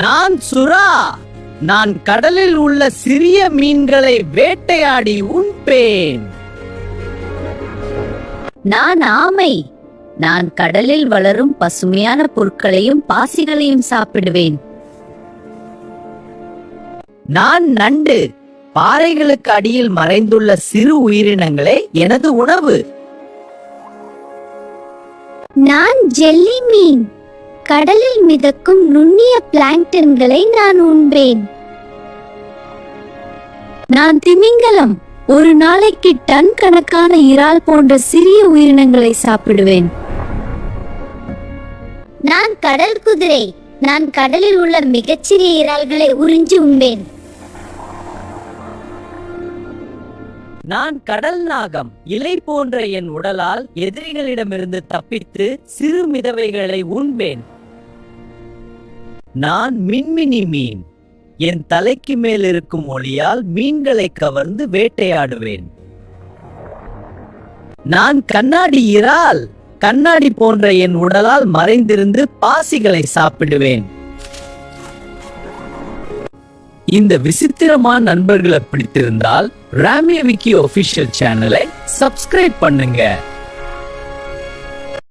நான் சுறா. நான் கடலில் உள்ள சிறிய மீன்களை வேட்டையாடி உண்பேன். நான் ஆமை. நான் கடலில் வளரும் பசுமையான பொருட்களையும் பாசிகளையும் சாப்பிடுவேன். நான் நண்டு. பாறைகளுக்கு அடியில் மறைந்துள்ள சிறு உயிரினங்களே எனது உணவு. நான் ஜெல்லி மீன். கடலில் மிதக்கும் நுண்ணிய பிளாங்டன்களை நான் உண்பேன். நான் திமிங்கலம் ஒரு நாளைக்கு டன் கணக்கான இறால் போன்ற சிறிய உயிரினங்களை சாப்பிடுவேன். நான் கடல் குதிரை நான் கடலில் உள்ள மிகச்சிறிய இறால்களை உறிஞ்சி உண்பேன். நான் கடல் நாகம் இலை போன்ற என் உடலால் எதிரிகளிடமிருந்து தப்பித்து சிறு மிதவைகளை உண்பேன். நான் மின்மினி மீன். என் தலைக்கு மேல் இருக்கும் ஒளியால் மீன்களை கவர்ந்து வேட்டையாடுவேன். நான் கண்ணாடி இறால் கண்ணாடி போன்ற என் உடலால் மறைந்திருந்து பாசிகளை சாப்பிடுவேன். இந்த விசித்திரமான நண்பர்களை பிடித்திருந்தால் ராமிய விக்கி ஒபிஷியல் சேனலை சப்ஸ்கிரைப் பண்ணுங்க.